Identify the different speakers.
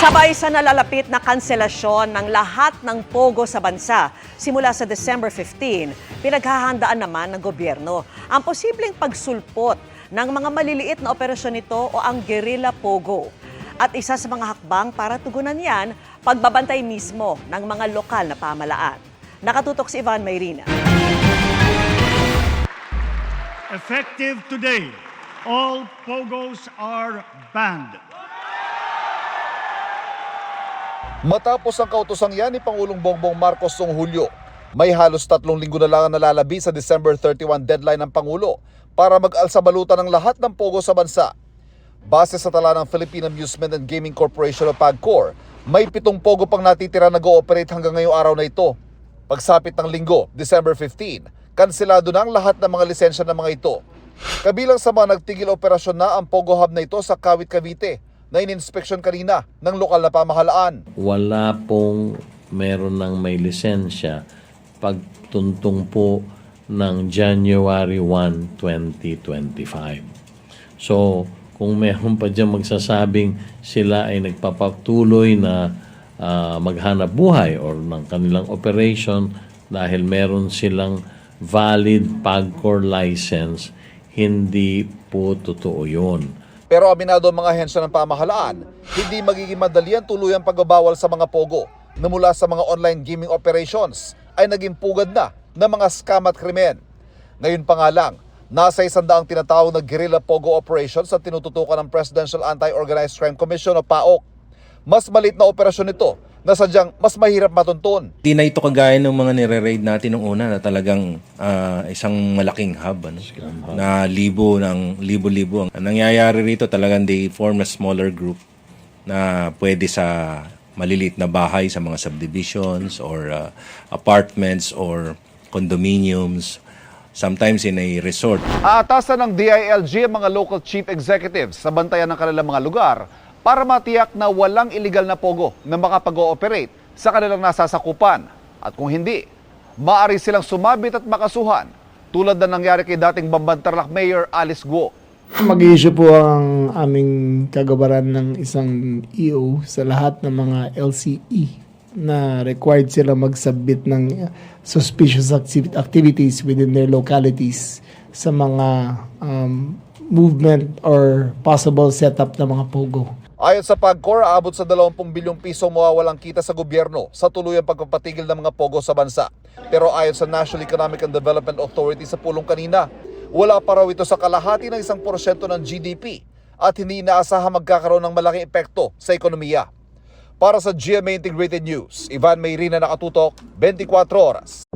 Speaker 1: Sabay sa nalalapit na kanselasyon ng lahat ng pogo sa bansa simula sa December 15, pinaghahandaan naman ng gobyerno ang posibleng pagsulpot ng mga maliliit na operasyon nito o ang guerrilla pogo. At isa sa mga hakbang para tugunan yan, pagbabantay mismo ng mga lokal na pamalaan. Nakatutok si Ivan Mayrina.
Speaker 2: Effective today, all pogos are banned.
Speaker 3: Matapos ang kautosang yan ni Pangulong Bongbong Marcos noong Hulyo, may halos tatlong linggo na lang ang nalalabi sa December 31 deadline ng Pangulo para mag-alsa balutan ng lahat ng pogo sa bansa. Base sa tala ng Philippine Amusement and Gaming Corporation o PAGCOR, may pitong pogo pang natitira nag-ooperate hanggang ngayong araw na ito. Pagsapit ng linggo, December 15, kanselado na ang lahat ng mga lisensya ng mga ito. Kabilang sa mga nagtigil operasyon na ang Pogo Hub na ito sa Kawit, Cavite na ininspeksyon kanina ng lokal na pamahalaan.
Speaker 4: wala pong meron ng may lisensya pagtuntong po ng January 1, 2025. So, kung meron pa dyan magsasabing sila ay nagpapatuloy na ah, maghanap buhay or ng kanilang operation dahil meron silang valid PAGCOR license, hindi po totoo yun.
Speaker 3: Pero aminado ang mga ahensya ng pamahalaan, hindi magiging madali ang tuluyang pagbabawal sa mga pogo na mula sa mga online gaming operations ay naging pugad na ng mga scam at krimen. Ngayon pa nga lang, nasa isandaang tinatawag na guerrilla pogo operations sa tinututukan ng Presidential Anti-Organized Crime Commission o PAOK. Mas malit na operasyon ito na sadyang mas mahirap matuntun.
Speaker 5: Di na ito kagaya ng mga nire-raid natin nung una na talagang ah, isang malaking hub ano, na libo ng libo-libo. Ang nangyayari rito talagang they form a smaller group na pwede sa maliliit na bahay sa mga subdivisions or ah, apartments or condominiums sometimes in a resort.
Speaker 3: Aatasan ng DILG ang mga local chief executives sa bantayan ng kanilang mga lugar para matiyak na walang illegal na pogo na makapag-ooperate sa kanilang nasasakupan. At kung hindi, maaari silang sumabit at makasuhan tulad na nangyari kay dating Bambantarlak Mayor Alice Guo.
Speaker 6: Mag-issue po ang aming kagabaran ng isang EO sa lahat ng mga LCE na required sila mag-submit ng suspicious acti- activities within their localities sa mga um, movement or possible setup ng mga POGO.
Speaker 3: Ayon sa PAGCOR, aabot sa 20 bilyong piso mawawalang kita sa gobyerno sa tuluyang pagpapatigil ng mga pogo sa bansa. Pero ayon sa National Economic and Development Authority sa pulong kanina, wala pa raw ito sa kalahati ng isang porsyento ng GDP at hindi inaasahan magkakaroon ng malaking epekto sa ekonomiya. Para sa GMA Integrated News, Ivan Mayrina nakatutok, 24 oras.